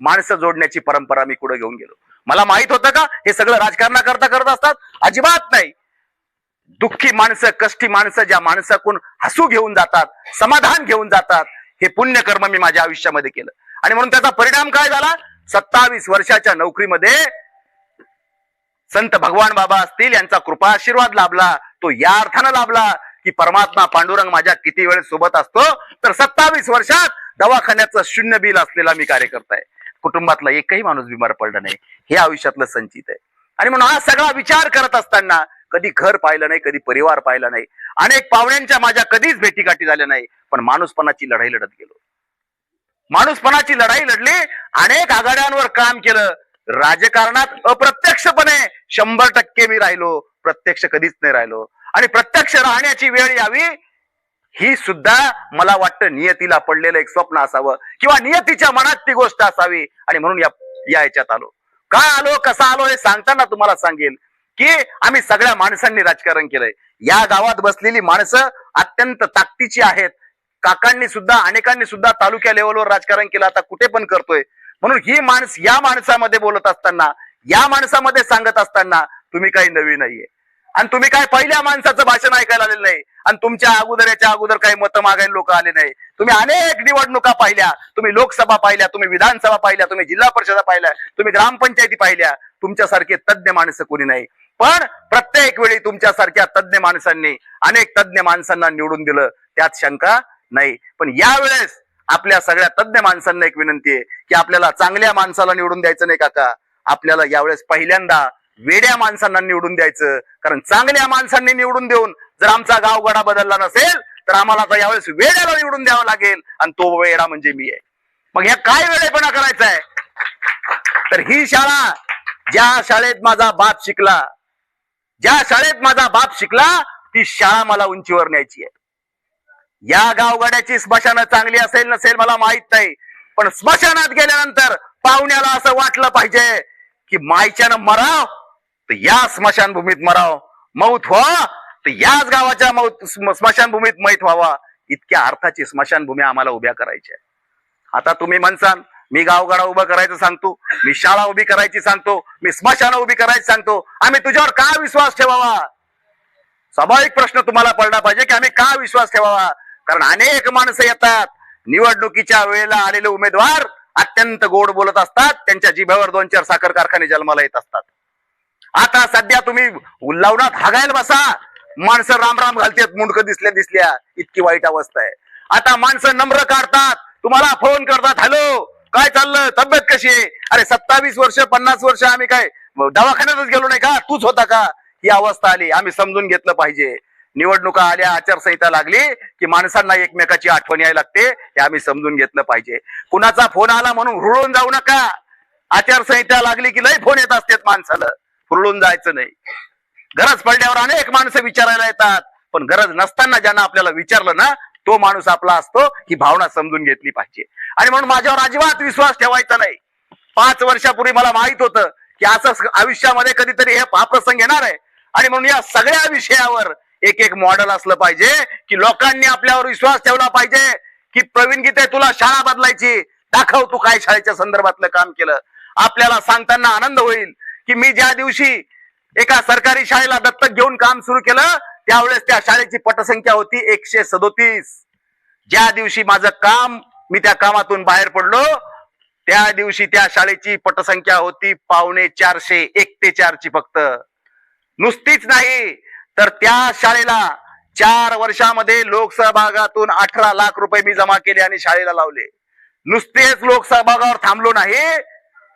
माणसं जोडण्याची परंपरा मी पुढे घेऊन गेलो. मला माहीत होतं का हे सगळं राजकारणा करता करत असतात? अजिबात नाही. दुःखी माणसं कष्टी माणसं ज्या माणसाकडून हसू घेऊन जातात समाधान घेऊन जातात हे पुण्यकर्म मी माझ्या आयुष्यामध्ये केलं. आणि म्हणून त्याचा परिणाम काय झाला? सत्तावीस वर्षाच्या नोकरीमध्ये संत भगवान बाबा असतील यांचा कृपा आशीर्वाद लाभला तो या अर्थानं लाभला की परमात्मा पांडुरंग माझ्या किती वेळ सोबत असतो? तर सत्तावीस वर्षात दवाखान्याचं शून्य बिल असलेला मी कार्यकर्ता आहे. कुटुंबातला एकही माणूस बिमार पडला नाही. हे आयुष्यातलं संचित आहे. आणि म्हणून हा सगळा विचार करत असताना कधी घर पाहिलं नाही कधी परिवार पाहिला नाही. अनेक पाहुण्यांच्या माझ्या कधीच भेटीगाठी झाल्या नाही. पण माणूसपणाची लढाई लढत गेलो. माणूसपणाची लढाई लढली अनेक आघाड्यांवर काम केलं. राजकारणात अप्रत्यक्षपणे शंभर टक्के मी राहिलो प्रत्यक्ष कधीच नाही राहिलो. आणि प्रत्यक्ष राहण्याची वेळ यावी ही सुद्धा मला वाटतं नियतीला पडलेलं एक स्वप्न असावं किंवा नियतीच्या मनात ती गोष्ट असावी. आणि म्हणून या या याच्यात आलो. का आलो कसा आलो हे सांगताना तुम्हाला सांगेल की आम्ही सगळ्या माणसांनी राजकारण केलंय. या गावात बसलेली माणसं अत्यंत ताकदीची आहेत. काकांनी सुद्धा अनेकांनी सुद्धा तालुक्या लेवलवर राजकारण केलं. आता कुठे पण करतोय. म्हणून ही माणस या माणसामध्ये बोलत असताना या माणसामध्ये सांगत असताना तुम्ही काही नवीन नाहीये. आणि तुम्ही काय पहिल्या माणसाचं भाषण ऐकायला आलेलं नाही. आणि तुमच्या अगोदर याच्या अगोदर काही मतं मागायला लोक आले नाही. तुम्ही अनेक निवडणुका पाहिल्या. तुम्ही लोकसभा पाहिल्या तुम्ही विधानसभा पाहिल्या तुम्ही जिल्हा परिषदा पाहिल्या तुम्ही ग्रामपंचायती पाहिल्या. तुमच्यासारखे तज्ज्ञ माणसं कोणी नाही. पण प्रत्येक वेळी तुमच्यासारख्या तज्ज्ञ माणसांनी अनेक तज्ज्ञ माणसांना निवडून दिलं त्यात शंका नाही. पण यावेळेस आपल्या सगळ्या तज्ज्ञ माणसांना एक विनंती आहे की आपल्याला चांगल्या माणसाला निवडून द्यायचं नाही काका. आपल्याला यावेळेस पहिल्यांदा वेड्या माणसांना निवडून द्यायचं. कारण चांगल्या माणसांनी निवडून देऊन जर आमचा गावगडा बदलला नसेल तर आम्हाला आता यावेळेस वेड्याला निवडून द्यावा लागेल. आणि तो वेडा म्हणजे मी आहे. मग ह्या काय वेळेपणा करायचा आहे? तर ही शाळा ज्या शाळेत माझा बाप शिकला ज्या शाळेत माझा बाप शिकला ती शाळा मला उंचीवर न्यायची आहे. या गावगाड्याची स्मशानं चांगली असेल नसेल मला माहीत नाही. पण स्मशानात गेल्यानंतर पाहुण्याला असं वाटलं पाहिजे की मायच्यानं मराव तर या स्मशानभूमीत मराव. मौत व्हा तर याच गावाच्या स्मशानभूमीत मैत व्हावा. इतक्या अर्थाची स्मशानभूमी आम्हाला उभ्या करायच्या आता तुम्ही म्हणसान मी गावगाडा उभा करायचं सांगतो मी शाळा उभी करायची सांगतो मी स्मशान उभी करायची सांगतो. आम्ही तुझ्यावर का विश्वास ठेवावा? स्वाभाविक प्रश्न तुम्हाला पडला पाहिजे की आम्ही का विश्वास ठेवावा? कारण अनेक माणसं येतात. निवडणुकीच्या वेळेला आलेले उमेदवार अत्यंत गोड बोलत असतात. त्यांच्या जिभेवर दोन चार साखर कारखाने जन्माला येत असतात. आता सध्या तुम्ही उल्लावनात हागायला बसा. माणसं राम राम घालतात मुंडक दिसल्या दिसल्या इतकी वाईट अवस्था आहे. आता माणसं नम्र काढतात तुम्हाला फोन करतात हॅलो काय चाललं? तब्येत कशी आहे? अरे सत्तावीस वर्ष पन्नास वर्ष आम्ही काय दवाखान्यातच गेलो नाही का? तूच होता का? ही अवस्था आली. आम्ही समजून घेतलं पाहिजे. निवडणुका आल्या आचारसंहिता लागली की माणसांना एकमेकाची आठवण यायला लागते हे आम्ही समजून घेतलं पाहिजे. कुणाचा फोन आला म्हणून हुरळून जाऊ नका. आचारसंहिता लागली की लय फोन येत असतात माणसाला. हुरळून जायचं नाही. गरज पडल्यावर अनेक माणसं विचारायला येतात. पण गरज नसताना ज्यांना आपल्याला विचारलं ना तो माणूस आपला असतो ही भावना समजून घेतली पाहिजे. आणि म्हणून माझ्यावर अजिबात विश्वास ठेवायचा नाही. पाच वर्षापूर्वी मला माहीत होतं की असं आयुष्यामध्ये कधीतरी हे हा प्रसंग येणार आहे. आणि म्हणून या सगळ्या विषयावर एक एक मॉडेल असलं पाहिजे की लोकांनी आपल्यावर विश्वास ठेवला पाहिजे की प्रवीण गीते तुला शाळा बदलायची. दाखव तू काय शाळेच्या संदर्भातलं काम केलं. आपल्याला सांगताना आनंद होईल की मी ज्या दिवशी एका सरकारी शाळेला दत्तक घेऊन काम सुरू केलं त्यावेळेस त्या शाळेची पटसंख्या होती एकशे सदोतीस. ज्या दिवशी माझं काम मी त्या कामातून बाहेर पडलो त्या दिवशी त्या शाळेची पटसंख्या होती पावणे चारशे एक ते चारची फक्त. नुसतीच नाही तर त्या शाळेला चार वर्षामध्ये लोकसहभागातून अठरा लाख रुपये मी जमा केले आणि शाळेला लावले. नुसतेच लोकसहभागावर थांबलो नाही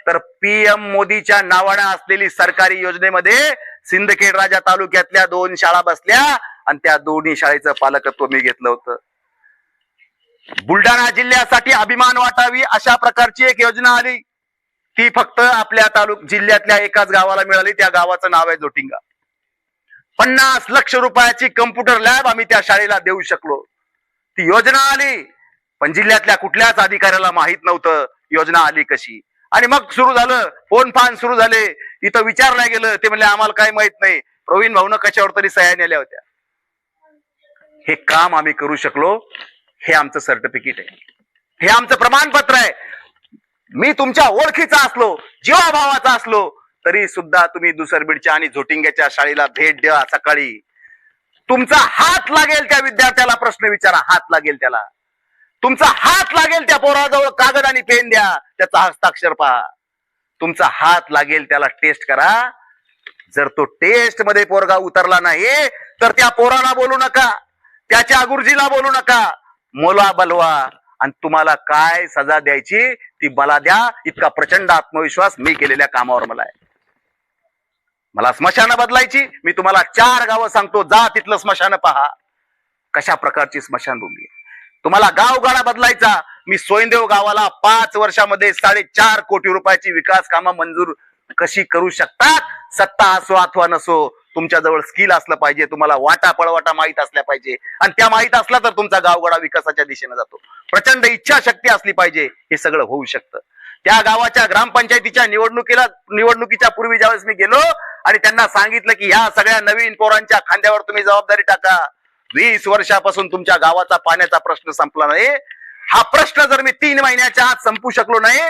तर पीएम मोदीच्या नावाने असलेली सरकारी योजनेमध्ये सिंदखेड राजा तालुक्यातल्या दोन शाळा बसल्या आणि त्या दोन्ही शाळेचं पालकत्व मी घेतलं होतं. बुलढाणा जिल्ह्यासाठी अभिमान वाटावी अशा प्रकारची एक योजना आली. ती फक्त आपल्या तालुक जिल्ह्यातल्या एकाच गावाला मिळाली त्या गावाचं नाव आहे जोटिंगा. पन्नास लक्ष रुपयाची कम्प्युटर लॅब आम्ही त्या शाळेला देऊ शकलो. ती योजना आली पण जिल्ह्यातल्या कुठल्याच अधिकाऱ्याला माहीत नव्हतं योजना आली कशी. आणि मग सुरू झालं फोन फान सुरू झाले. इथं विचारलं गेलं ते म्हणले आम्हाला काय माहीत नाही. प्रवीण भाऊन कशावर तरी सह्या नेल्या होत्या. हे काम आम्ही करू शकलो. हे आमचं सर्टिफिकेट आहे. हे आमचं प्रमाणपत्र आहे. मी तुमच्या ओळखीचा असलो जीवाभावाचा असलो तरी सुद्धा तुम्ही दुसरबीडच्या आणि झोटिंग्याच्या शाळेला भेट द्या सकाळी. तुमचा हात लागेल त्या विद्यार्थ्याला प्रश्न विचारा. हात लागेल त्याला. तुमचा हात लागेल त्या पोराजवळ कागद आणि पेन द्या त्याचा हस्ताक्षर पहा. तुमचा हात लागेल त्याला टेस्ट करा. जर तो टेस्टमध्ये पोरगा उतरला नाही तर त्या पोराला बोलू नका. त्याच्या गुरुजीला बोलू नका. मोला बलवा आणि तुम्हाला काय सजा द्यायची ती मला द्या. इतका प्रचंड आत्मविश्वास मी केलेल्या कामावर मला आहे. मला स्मशानं बदलायची. मी तुम्हाला चार गावं सांगतो. जा तिथलं स्मशान पहा. कशा प्रकारची स्मशानभूमी आहे. तुम्हाला गाव गाडा बदलायचा. मी सोयंदेव गावाला पाच वर्षामध्ये साडेचार कोटी रुपयाची विकास कामं मंजूर कशी करू शकतात? सत्ता असो अथवा नसो तुमच्याजवळ स्किल असलं पाहिजे तुम्हाला वाटा पळवाटा माहीत असल्या पाहिजे. आणि त्या माहीत असला तर तुमचा गावगडा विकासाच्या दिशेने जातो. प्रचंड इच्छाशक्ती असली पाहिजे हे सगळं होऊ शकतं. त्या गावाच्या ग्रामपंचायतीच्या निवडणुकीला निवडणुकीच्या पूर्वी ज्यावेळेस मी गेलो आणि त्यांना सांगितलं की ह्या सगळ्या नवीन पोरांच्या खांद्यावर तुम्ही जबाबदारी टाका. वीस वर्षापासून तुमच्या गावाचा पाण्याचा प्रश्न संपला नाही. हा प्रश्न जर मी तीन महिन्याच्या आत संपू शकलो नाही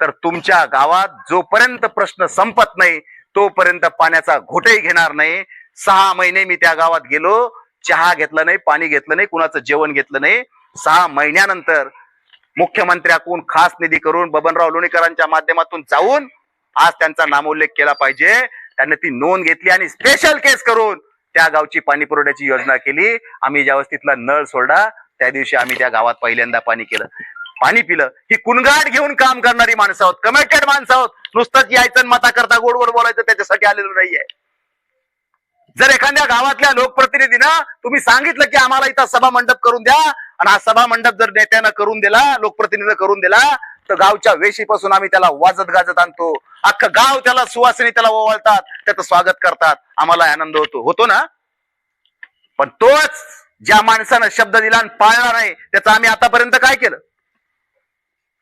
तर तुमच्या गावात जोपर्यंत प्रश्न संपत नाही तोपर्यंत पाण्याचा घोटही घेणार नाही. सहा महिने मी त्या गावात गेलो चहा घेतला नाही पाणी घेतलं नाही कुणाचं जेवण घेतलं नाही. सहा महिन्यानंतर मुख्यमंत्र्याकडून खास निधी करून बबनराव लोणीकरांच्या माध्यमातून जाऊन आज त्यांचा नामोल्लेख केला पाहिजे. त्यांनी ती नोंद घेतली आणि स्पेशल केस करून त्या गावची पाणी पुरवठ्याची योजना केली. आम्ही ज्यावेळेस तिथला नळ सोडला त्या दिवशी आम्ही त्या गावात पहिल्यांदा पाणी केलं. पाणी पिलं. ही कुणगाट घेऊन काम करणारी माणसं आहोत. कमिटेड माणसं आहोत. नुसतंच यायचं आणि मता करता गोड गोड बोलायचं त्याच्यासाठी आलेलो नाहीये. जर एखाद्या गावातल्या लोकप्रतिनिधीनं तुम्ही सांगितलं की आम्हाला इथं सभा मंडप करून द्या आणि हा सभा मंडप जर नेत्यानं करून दिला लोकप्रतिनिधीनं करून दिला तर गावच्या वेशीपासून आम्ही त्याला वाजत गाजत आणतो. अख्खं गाव त्याला सुवासिनी त्याला ओवाळतात त्याचं स्वागत करतात. आम्हाला आनंद होतो. होतो ना? पण तोच ज्या माणसानं शब्द दिला आणि पाळला नाही त्याचं आम्ही आतापर्यंत काय केलं?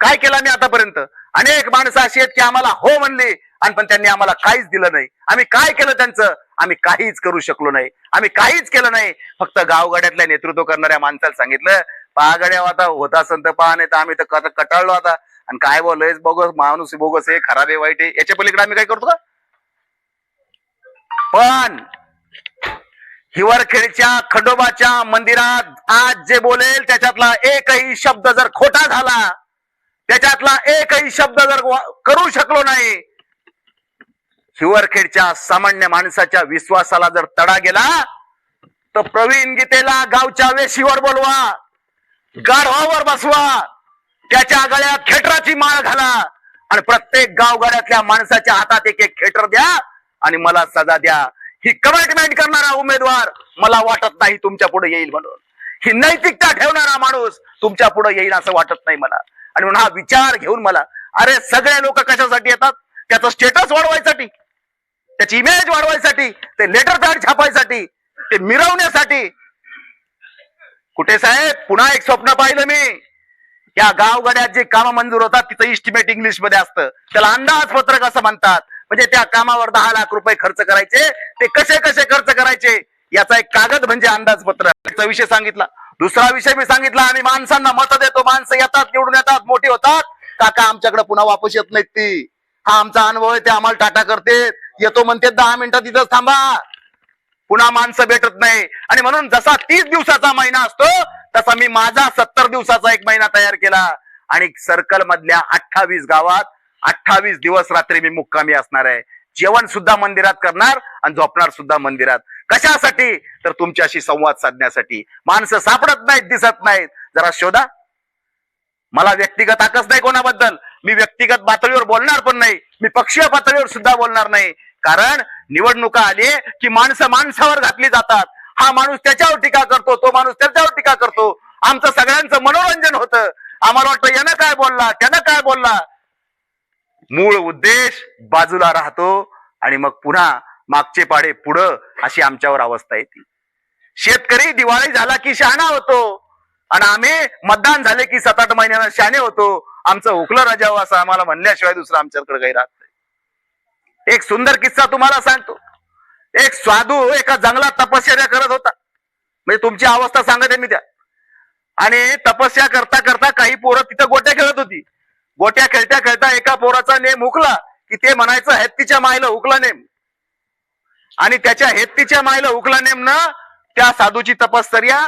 काय केलं आम्ही आतापर्यंत? अनेक माणसं अशी आहेत की आम्हाला हो म्हणली आणि पण त्यांनी आम्हाला काहीच दिलं नाही. आम्ही काय केलं त्यांचं? आम्ही काहीच करू शकलो नाही. आम्ही काहीच केलं नाही. फक्त गावगाड्यातल्या नेतृत्व करणाऱ्या माणसाला सांगितलं पहागड्या हो आता होता संत पहा नाही तर आम्ही तर कट- कटाळलो आता. आणि काय बोललोय? बोगस माणूस बोगस आहे खराब आहे वाईट आहे. याच्या पलीकडे आम्ही काय करतो का? पण हिवरखेडच्या खंडोबाच्या मंदिरात आज जे बोलेल त्याच्यातला एकही शब्द जर खोटा झाला त्याच्यातला एकही शब्द जर करू शकलो नाही हिवरखेडच्या सामान्य माणसाच्या विश्वासाला जर तडा गेला तर प्रवीण गीतेला गावच्या वेशीवर बोलवा गाढवावर बसवा त्याच्या गळ्यात खेटराची माळ घाला. आणि प्रत्येक गावगाड्यातल्या माणसाच्या हातात एक एक खेटर द्या आणि मला सजा द्या. ही कमिटमेंट करणारा उमेदवार मला वाटत नाही तुमच्यापुढे येईल म्हणून. ही नैतिकता ठेवणारा माणूस तुमच्यापुढे येईल असं वाटत नाही मला. आणि म्हणून हा विचार घेऊन मला अरे सगळे लोक कशासाठी येतात? त्याचं स्टेटस वाढवायसाठी त्याची इमेज वाढवायसाठी ते लेटर पॅड छापायसाठी ते मिरवण्यासाठी. कुठे साहेब? पुन्हा एक स्वप्न पाहिलं मी. या गावगड्यात जे काम मंजूर होतात तिचं इस्टिमेट इंग्लिशमध्ये असतं. त्याला अंदाजपत्रक असं म्हणतात. म्हणजे त्या कामावर दहा लाख रुपये खर्च करायचे. ते कसे कसे खर्च करायचे? याचा एक कागद म्हणजे अंदाजपत्रक. विषय सांगितला. दुसरा विषय मी सांगितला आम्ही माणसांना मत देतो. माणसं येतात निवडून येतात मोठे होतात. काका आमच्याकडे पुन्हा वापस येत नाहीत ती. हा आमचा अनुभव आहे ते आम्हाला टाटा करते येतो म्हणते दहा मिनिटं तिथंच थांबा. पुन्हा माणसं भेटत नाही. आणि म्हणून जसा तीस दिवसाचा महिना असतो तसा मी माझा सत्तर दिवसाचा एक महिना तयार केला आणि सर्कल मधल्या अठ्ठावीस गावात अठ्ठावीस दिवस रात्री मी मुक्कामी असणार आहे. जेवण सुद्धा मंदिरात करणार आणि झोपणार सुद्धा मंदिरात. कशासाठी? तर तुमच्याशी संवाद साधण्यासाठी. माणसं सापडत नाहीत दिसत नाहीत. जरा शोधा. मला व्यक्तिगत आकच नाही कोणाबद्दल. मी व्यक्तिगत पातळीवर बोलणार पण नाही. मी पक्षीय पातळीवर सुद्धा बोलणार नाही. कारण निवडणुका आली की माणसं माणसावर घातली जातात. हा माणूस त्याच्यावर टीका करतो तो माणूस त्याच्यावर टीका करतो. आमचं सगळ्यांचं मनोरंजन होतं. आम्हाला वाटतं यानं काय बोलला त्यानं काय बोलला? मूळ उद्देश बाजूला राहतो आणि मग पुन्हा मागचे पाडे पुढं अशी आमच्यावर अवस्था येते. शेतकरी दिवाळी झाला की शहाणा होतो आणि आम्ही मतदान झाले की सात आठ महिन्यानं शहाणे होतो. आमचं हुकलं रजावं असं आम्हाला म्हणल्याशिवाय दुसरं आमच्याकडे काही राहत नाही. एक सुंदर किस्सा तुम्हाला सांगतो. एक साधू एका जंगलात तपश्चर्या करत होता. म्हणजे तुमची अवस्था सांगत आहे मी त्या. आणि तपस्या करता करता काही पोरं तिथं गोट्या खेळत होती. गोट्या खेळता खेळता एका पोराचा नेम हुकला की ते म्हणायचं हेत्तीच्या मायला हुकला नेम. आणि त्याच्या हेत्तीच्या मायला हुकला नेम ना त्या साधूची तपश्चर्या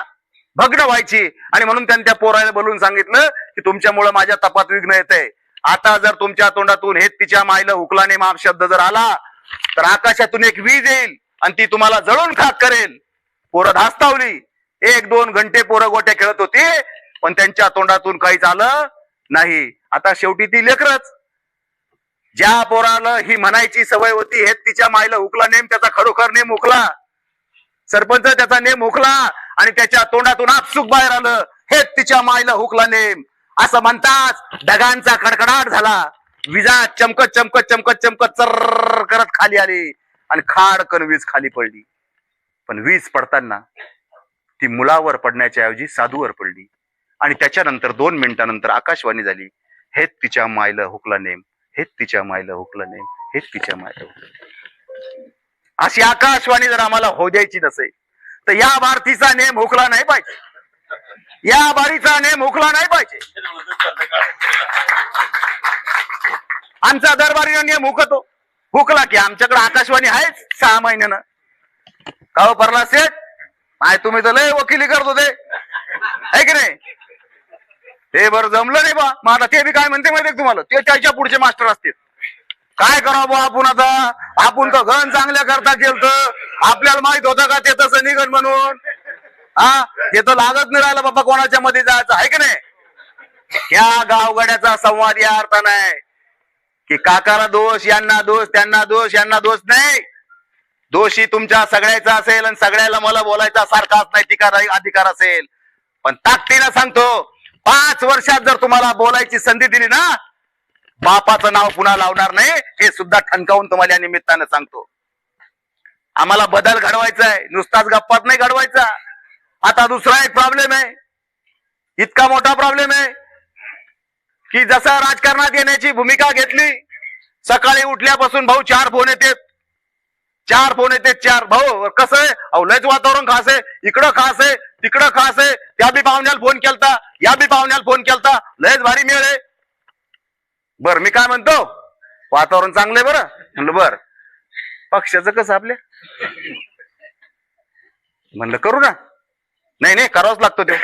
भग्न व्हायची. आणि म्हणून त्यांनी त्या पोराला बोलून सांगितलं की तुमच्यामुळे माझ्या तपात विघ्न येते आता जर तुमच्या तोंडातून हेत्तीच्या मायला हुकला नेम हा शब्द जर आला तर आकाशातून एक वीज येईल आणि ती तुम्हाला जळून खाक करेल. पोरं धास्तावली. एक दोन घंटे पोरं गोट्या खेळत होती पण त्यांच्या तोंडातून काही आलं नाही. आता शेवटी ती लेकरच. ज्या पोराला ही म्हणायची सवय होती हे तिच्या मायला हुकला नेम त्याचा खरोखर नेम हुकला. सरपंच त्याचा नेम हुकला आणि त्याच्या तोंडातून आपसुक बाहेर आलं हे तिच्या मायला हुकला नेम. असं म्हणताच ढगांचा कडकडाट झाला. विजा चमकत चमकत चमकत चमकत चर करत खाली आली. आणि खाडकन वीज खाली पडली. पण वीज पडताना ती मुलावर पडण्याच्या ऐवजी साधूवर पडली. आणि त्याच्यानंतर दोन मिनिटानंतर आकाशवाणी झाली. हेच तिच्या मायला हुकला नेम. हेच तिच्या मायला हुकला नेम. हेच तिच्या मायला हुकला अशी आकाशवाणी जर आम्हाला हो द्यायची नसेल तर या भारतीचा नेम हुकला नाही पाहिजे. या बारीचा नेम हुकला नाही पाहिजे. आमचा दरबारी नियम हुकतो हुकला की आमच्याकडे आकाशवाणी आहेच सहा महिन्यानं. का हो परला सेठ नाही तुम्ही तर लय वकिली करत होते. आहे की नाही? ते बरं जमलं नाही बा. मग आता ते बी काय म्हणते माहितीये तुम्हाला? ते त्याच्या पुढचे मास्टर असतील. काय करावं बा आपण आता? आपण तर घन चांगल्या करता केलं आपल्याला माहीत होतं का ते तसं निघण म्हणून? हा? ते तर लागत नाही राहिलं बाबा कोणाच्या मध्ये जायचं. आहे की नाही? या गावगड्याचा संवाद या अर्थ नाही की काकाला दोष यांना दोष त्यांना दोष यांना दोष नाही. दोषी तुमच्या सगळ्याचा असेल आणि सगळ्याला मला बोलायचा सारखाच नाही टिकार अधिकार असेल. पण ताकदीनं सांगतो पाच वर्षात जर तुम्हाला बोलायची संधी दिली ना बापाचं नाव पुन्हा लावणार नाही हे सुद्धा ठणकावून तुम्हाला या निमित्तानं सांगतो. आम्हाला बदल घडवायचा आहे नुसताच गप्पात नाही घडवायचा. आता दुसरा एक प्रॉब्लेम आहे. इतका मोठा प्रॉब्लेम आहे. की जसं राजकारणात येण्याची भूमिका घेतली सकाळी उठल्यापासून भाऊ चार फोन येतात. चार फोन येते चार. भाऊ कसं आहे? अहो लयच वातावरण खास आहे. इकडं खास आहे तिकडं खास आहे. त्या बी पाहुण्याला फोन केलता या बी पाहुण्याला फोन केलता. लयच भारी मिळ आहे. बर मी काय म्हणतो? वातावरण चांगलंय बरं? म्हणलं बर. पक्षाचं कसं आपल्या? म्हणलं करू ना. नाही नाही करावंच लागतो ते.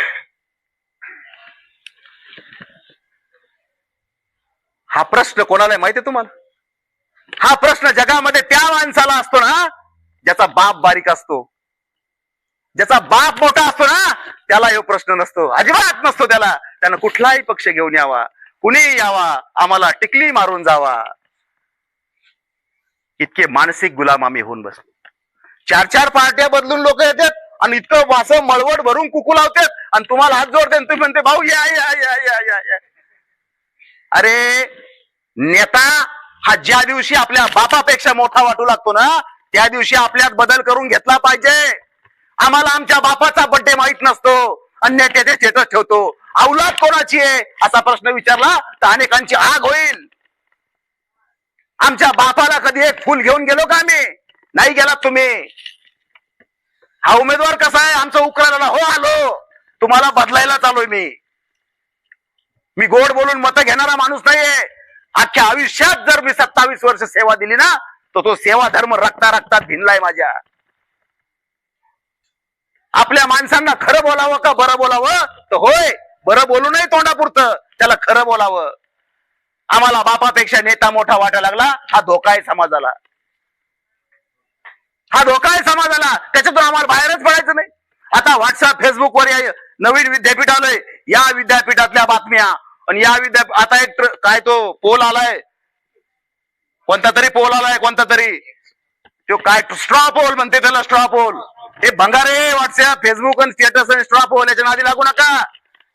हा प्रश्न कोणाला आहे माहितीये तुम्हाला? हा प्रश्न जगामध्ये त्या माणसाला असतो ना ज्याचा बाप बारीक असतो. ज्याचा बाप मोठा असतो ना त्याला हा प्रश्न नसतो. अजिबात नसतो त्याला. त्यानं कुठलाही पक्ष घेऊन यावा. कुणी यावा. आम्हाला टिकली मारून जावा. इतके मानसिक गुलाम आम्ही होऊन बसलो. चार चार पार्ट्या बदलून लोक येतात आणि इतकं वास मळवट भरून कुकू लावतात. आणि तुम्हाला हात जोडते तुम्ही म्हणते भाऊ या या या या या या. अरे नेता हा ज्या दिवशी आपल्या बापापेक्षा मोठा वाटू लागतो ना त्या दिवशी आपल्यात बदल करून घेतला पाहिजे. आम्हाला आमच्या बापाचा बड्डे माहीत नसतो. अन्य त्याचे स्टेटस ठेवतो. अवलाद कोणाची आहे? असा प्रश्न विचारला तर अनेकांची आग होईल. आमच्या बापाला कधी एक फुल घेऊन गेलो का आम्ही? नाही गेलात तुम्ही. हा उमेदवार कसा आहे? आमचा उकरायला हो आलो. तुम्हाला बदलायला चालोय मी. मी गोड बोलून मत घेणारा माणूस नाहीये. अख्ख्या आयुष्यात जर मी सत्तावीस वर्ष सेवा दिली ना तर तो सेवा धर्म रक्ता रक्तात भिनलाय माझ्या. आपल्या माणसांना खरं बोलावं का बरं बोलावं? तर होय बरं बोलू नये तोंडापुरतं त्याला खरं बोलावं. आम्हाला बापापेक्षा नेता मोठा वाटायला लागला हा धोका आहे समाजाला. हा धोका आहे समाजाला त्याच्यातून आम्हाला बाहेरच पडायचं नाही. आता व्हॉट्सअप फेसबुक वर या नवीन विद्यापीठ आलंय. या विद्यापीठातल्या बातम्या. आणि या विद्या आता एक काय तो पोल आलाय. कोणता तरी पोल आलाय कोणता तरी. तो काय स्ट्रॉ पोल म्हणते त्याला स्ट्रॉ पोल हे भंगारे व्हॉट्सअप फेसबुक आणि स्टेटस आणि स्ट्रॉ पोल याच्या नादी लागू नका.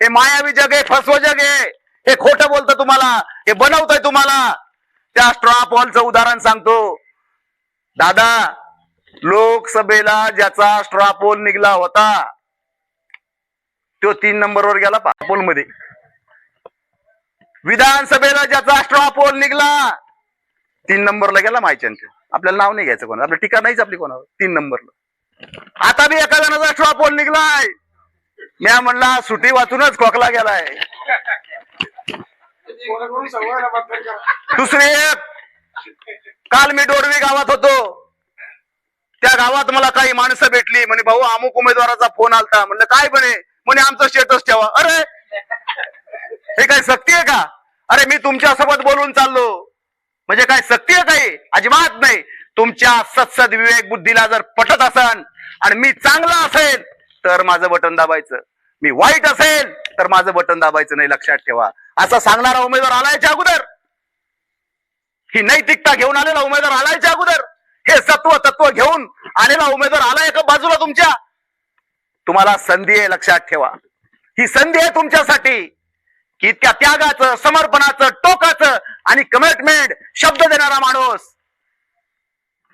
हे मायावी जग आहे फसव जग आहे. हे खोटं बोलतं तुम्हाला. हे बनवतंय तुम्हाला. त्या स्ट्रॉ पॉलचं उदाहरण सांगतो. दादा लोकसभेला ज्याचा स्ट्रॉ पोल निघला होता तो तीन नंबरवर गेला पोलमध्ये. विधानसभेला ज्याचा स्ट्रॉ पोल निघला तीन नंबरला गेला माहिती आपल्याला नाव नाही घ्यायचं कोणा आपल्या टीका नाहीच आपली कोणावर. तीन नंबरला. आता बी एका जणाचा स्ट्रॉपोल निघलाय. म्या म्हणला सुटी वाचूनच खोकला गेलाय. दुसरे दुसरी काल मी डोडवी गावात होतो. त्या गावात मला काही माणसं भेटली. म्हणे भाऊ अमुक उमेदवाराचा फोन आलता. म्हणलं काय म्हणे? म्हणे आमचं स्टेटस ठेवा. अरे हे काय सक्ती आहे का? अरे मी तुमच्यासोबत बोलून चाललो. म्हणजे काय सक्ती आहे काही? अजिबात नाही. तुमच्या सत्सद विवेक बुद्धीला जर पटत असन आणि मी चांगला असेल तर माझं बटन दाबायचं. मी वाईट असेल तर माझं बटन दाबायचं नाही लक्षात ठेवा. असा सांगणारा उमेदवार आलायच्या अगोदर. ही नैतिकता घेऊन आलेला उमेदवार आलायच्या अगोदर. हे सत्व तत्व घेऊन आलेला उमेदवार आलाय का बाजूला तुमच्या? तुम्हाला संधी आहे लक्षात ठेवा. ही संधी आहे तुमच्यासाठी. की इतक्या त्यागाचं समर्पणाचं टोकाचं आणि कमिटमेंट शब्द देणारा माणूस.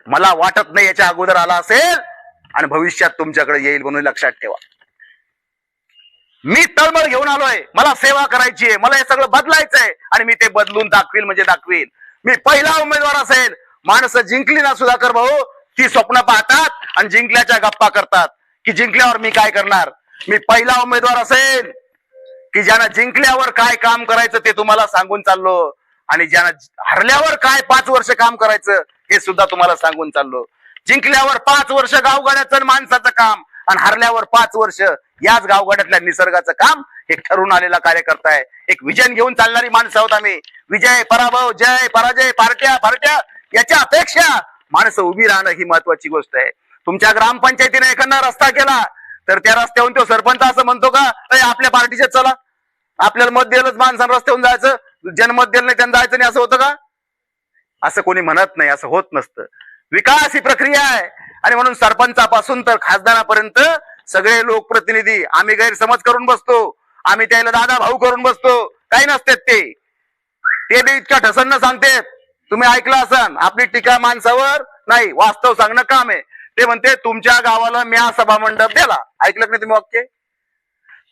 मला वाटत नाही याच्या अगोदर आला असेल आणि भविष्यात तुमच्याकडे येईल म्हणून लक्षात ठेवा. मी तळमळ घेऊन आलोय. मला सेवा करायची आहे. मला हे सगळं बदलायचंय आणि मी ते बदलून दाखवील म्हणजे दाखवील मी पहिला उमेदवार असेल. माणसं जिंकली ना सुधाकर भाऊ ती स्वप्न पाहतात आणि जिंकल्याच्या गप्पा करतात. की जिंकल्यावर मी काय करणार? मी पहिला उमेदवार असेल की ज्यानं जिंकल्यावर काय काम करायचं ते तुम्हाला सांगून चाललो. आणि ज्यानं हरल्यावर काय पाच वर्ष काम करायचं हे सुद्धा तुम्हाला सांगून चाललो. जिंकल्यावर पाच वर्ष गावगाड्याचं आणि माणसाचं काम आणि हरल्यावर पाच वर्ष याच गावगाड्यातल्या निसर्गाचं काम हे ठरून आलेला कार्यकर्ता आहे. एक विजन घेऊन चालणारी माणसं आहोत आम्ही. विजय पराभव जय पराजय पार्ट्या पार्ट्या. याच्या अपेक्षा माणसं उभी राहणं ही महत्वाची गोष्ट आहे. तुमच्या ग्रामपंचायतीने एखादा रस्ता केला तर त्या रस्त्याहून तो सरपंच असं म्हणतो का "अय, आपल्या पार्टीचे चला. आपल्याला मत दिलंच माणसानं रस्त्याहून जायचं जनमत दिलं नाही त्यांना जायचं नाही असं होतं का? असं कोणी म्हणत नाही असं होत नसतं. विकास ही प्रक्रिया आहे. आणि म्हणून सरपंचापासून तर खासदारापर्यंत सगळे लोकप्रतिनिधी आम्ही गैरसमज करून बसतो. आम्ही त्याला दादा भाऊ करून बसतो. काही नसतात ते. ते बी इतक्या ठसन्न सांगते. तुम्ही ऐकलं असन आपली टीका माणसावर नाही वास्तव सांगणं काम आहे. ते म्हणते तुमच्या गावाला म्या सभा मंडप दिला. ऐकलं नाही तुम्ही वाक्य?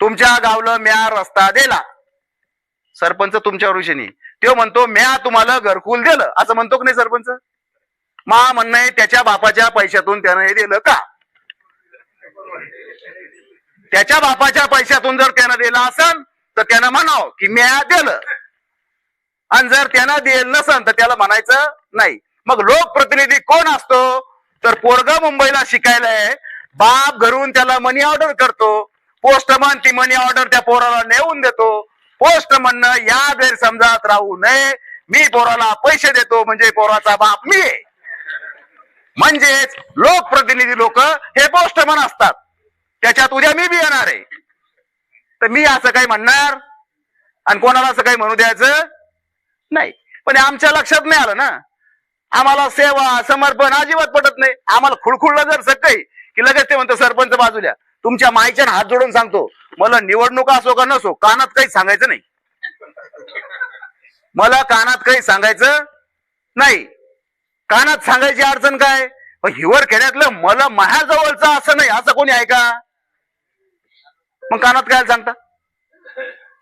तुमच्या गावला म्या रस्ता दिला. सरपंच तुमच्यावर विषयी तो म्हणतो म्या तुम्हाला घरकुल दिलं. असं म्हणतो की नाही सरपंच? मा म्हणणं आहे त्याच्या बापाच्या पैशातून त्यानं हे दिलं का? त्याच्या बापाच्या पैशातून जर त्यानं दिलं असन तर त्यानं म्हणाव की म्या दिलं. आणि जर त्यांना दिलं नसन तर त्याला म्हणायचं नाही. मग लोकप्रतिनिधी कोण असतो? तर पोरग मुंबईला शिकायला आहे. बाप घरून त्याला मनी ऑर्डर करतो. पोस्टमन ती मनी ऑर्डर त्या पोराला नेऊन देतो. पोस्टमननं या गैरसमजात राहू नये. मी पोराला पैसे देतो म्हणजे पोराचा बाप मी म्हणजेच लोकप्रतिनिधी लोक हे पोस्टमन असतात. त्याच्यात उद्या मी बी येणार आहे. तर मी असं काही म्हणणार? आणि कोणाला असं काही म्हणू द्यायचं? नाही. पण आमच्या लक्षात नाही आलं ना. आम्हाला सेवा समर्पण अजिबात पटत नाही. आम्हाला खुळखुळलं जर सकाळी की लगेच ते म्हणतो सरपंच बाजूल्या तुमच्या माईच्या हात जोडून सांगतो मला निवडणुका असो का नसो कानात काही सांगायचं नाही. मला कानात काही सांगायचं नाही. कानात सांगायची अडचण काय? पण हिवर खेड्यातलं मला माझ्याजवळचं असं नाही असं कोणी आहे का? मग कानात काय सांगता?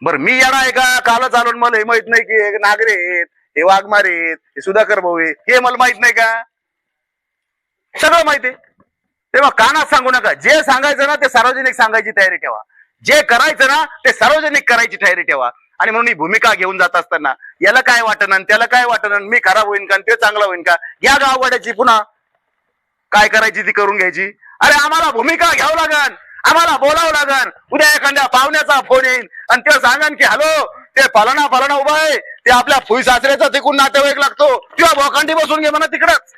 बर मी येणार आहे का? कालच आलो मला हे माहीत नाही की हे नागरे आहेत हे वाघमारे आहेत हे सुधाकर भाऊ आहेत हे मला माहीत नाही का? सगळं माहिती आहे. तेव्हा कानात सांगू नका. जे सांगायचं ना ते सार्वजनिक सांगायची तयारी ठेवा. जे करायचं ना ते सार्वजनिक करायची तयारी ठेवा. आणि म्हणून ही भूमिका घेऊन जात असताना याला काय वाटन आणि त्याला काय वाटन मी खराब होईन का आणि ते चांगला होईन का? या गाववाड्याची पुन्हा काय करायची ती करून घ्यायची? अरे आम्हाला भूमिका घ्यावं लागेल आम्हाला बोलावं लागन. उद्या एखाद्या पाहुण्याचा फोन येईल आणि ते सांगन की हॅलो ते फलाना फलाना उभा आहे. ते आपल्या फुई सासऱ्याचा तिकून नातेवाईक लागतो. किंवा भोकांडी बसून घे म्हणा तिकडच.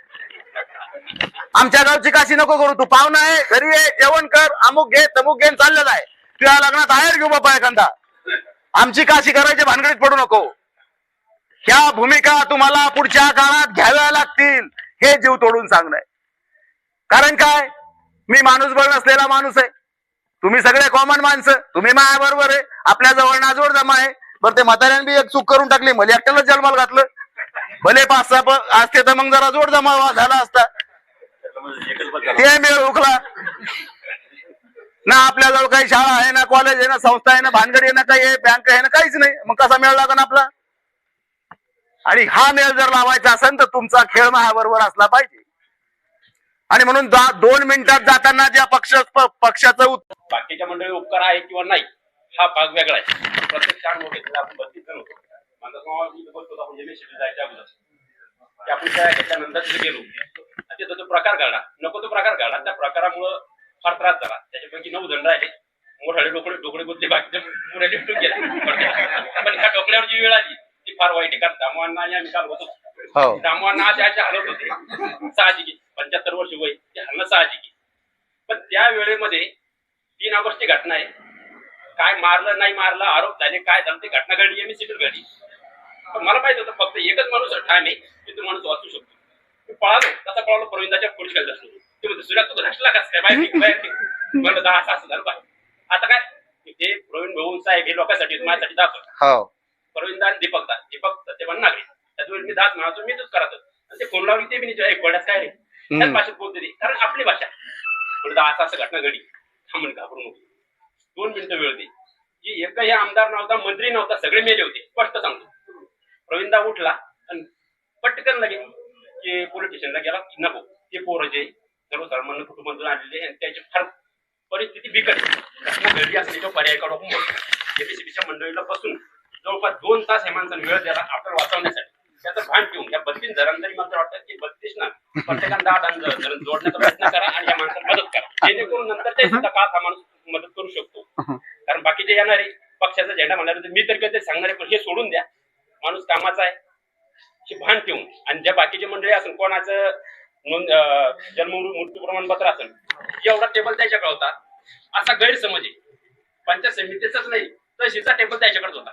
आमच्या गावची काशी नको करू. तू पाहुणा आहे घरी आहे. जेवण कर. अमुक घे तमुक घे चाललेला आहे. तुझ्या लग्नात आहेर घेऊ बाप्पा एखादा. आमची काशी करायची भानगडीत पडू नको. ह्या भूमिका तुम्हाला पुढच्या काळात घ्याव्या लागतील. हे जीव तोडून सांगणं कारण काय? मी माणूस बळ नसलेला माणूस आहे. तुम्ही सगळे कॉमन माणसं. तुम्ही माया बरोबर आहे. आपल्या जवळ नाजवड जमा आहे. बरं ते म्हाताऱ्याने बी एक चूक करून टाकली. मला एकट्यालाच जन्माला घातलं. भले पाच सहा असते तर मग जरा जोड जमा झाला असता. ते मेळ उकला. ना आपल्याजवळ काही शाळा आहे ना कॉलेज आहे ना संस्था आहे ना भानगडी आहे ना काही आहे बँक आहे ना काहीच नाही. मग कसा मेळ लागण आपला? आणि हा मेळ जर लावायचा असेल तर तुमचा खेळ माझ्याबरोबर असला पाहिजे. आणि म्हणून दोन मिनिटात जाताना ज्या पक्ष पक्षाचं बाकीच्या मंडळी उपकार आहे किंवा नाही हा भाग वेगळा आहे. प्रत्येक मोठे आपण बत्तीस जण होतो. माझा बसतो आपण जायच्या अगोदर. आपण त्या त्याच्यानंतर तिथे गेलो. तिथं तो प्रकार घडला. नको तो प्रकार घडला. त्या प्रकारामुळं फार त्रास झाला. त्याच्यापैकी नऊ जण राहिले. मोठाले डोकडे डोकडे गुतले बाकीचे गेले. पण ह्या डोकल्यावर जी वेळ आली ती फार वाईट आहे. कारण दामवांना आम्ही काल होतो. हो. दामवांना अशा हलत होते. साहजिकी पंच्याहत्तर वर्ष वय ते हलणं साहजिकी पण त्या वेळेमध्ये तीन ऑगस्टची घटना आहे. काय मारलं नाही मारलं आरोप झाले काय झालं ते घटना घडली मी सिटीत घडली. पण मला माहीत होतं फक्त एकच माणूस ठाम आहे की तो माणूस वाचू शकतो. मी पळालो तसा पळालो प्रवींदाच्या पुढे खाली असलो. ते म्हणतो सूर्या तू घसला कस काय बाहेर. म्हणलं दहा असं झालं बाहेर आता काय? ते प्रवीण भाऊ साहेब हे लोकांसाठी माझ्यासाठी दाखवत. हो. प्रवीणदा आणि दीपक दा दीपक सत्यवान नागरिक. त्याच्यावर मी दास म्हणातो मी तूच करत आणि ते फोन लावली ते मी एक काय रे? त्याच भाषेत बोलते ते. कारण आपली भाषा. म्हणजे असं असं घटना घडी थांबून घाबरून होती. दोन मिनिटं वेळ दे. की हे आमदार नव्हता मंत्री नव्हता सगळे मेले होते. स्पष्ट सांगतो. प्रवीणदा उठला आणि पटकन लगे की पोलीस स्टेशनला गेला. की नको ते पोरं जे सर्वसामान्य कुटुंबातून आलेले आणि त्याची फार परिस्थिती बिकट घटना घडली असल्याच्या पर्याय काढून एबीसीबीच्या मंडळीला बसून जवळपास दोन तास हे माणसाने वेळ द्यायला आपल्याला वाचवण्यासाठी. त्याचं भान ठेवून या बत्तीस जणांना मात्र वाटतात वाटतं की बत्तीस ना प्रत्येकानं दहा दहा जण जोडण्याचा प्रयत्न करा आणि या माणसाला मदत करा. जेणेकरून नंतर ते सुद्धा काळात हा माणूस मदत करू शकतो. कारण बाकीचे येणारे पक्षाचा झेंडा म्हणणार मी तर ते सांगणारे पण हे सोडून द्या. माणूस कामाचा आहे. हे भान ठेवून. आणि ज्या बाकीचे मंडळी असून कोणाचं नोंद जन्म मृत्यू प्रमाणपत्र असेल एवढा टेबल त्याच्याकडे होता. असा गैरसमज आहे. पंचायत समितीचाच नाही. तहसीलचा टेबल त्याच्याकडे होता.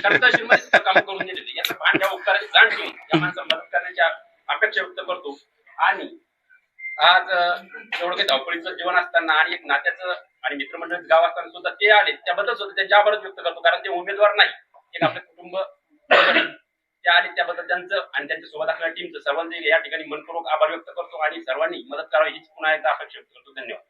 कारण तहसीलमध्ये काम करून दिलेले याचं भान उपकाराची जाण घेऊन या माणसाला मदत करण्याच्या अपेक्षा व्यक्त करतो. आणि आज एवढं काही धावपळीचं जीवन असताना आणि एक नात्याचं आणि मित्रमंडळ गाव असताना सुद्धा ते आले त्याबद्दल सुद्धा त्यांच्या आभारच व्यक्त करतो. कारण ते उमेदवार नाही. एक आपलं कुटुंब ते आले त्याबद्दल त्यांचं आणि त्यांच्यासोबत असलेल्या टीमचं सर्वांचे या ठिकाणी मनपूर्वक आभार व्यक्त करतो आणि सर्वांनी मदत करावी हीच पुन्हा एकदा अपेक्षा व्यक्त करतो. धन्यवाद.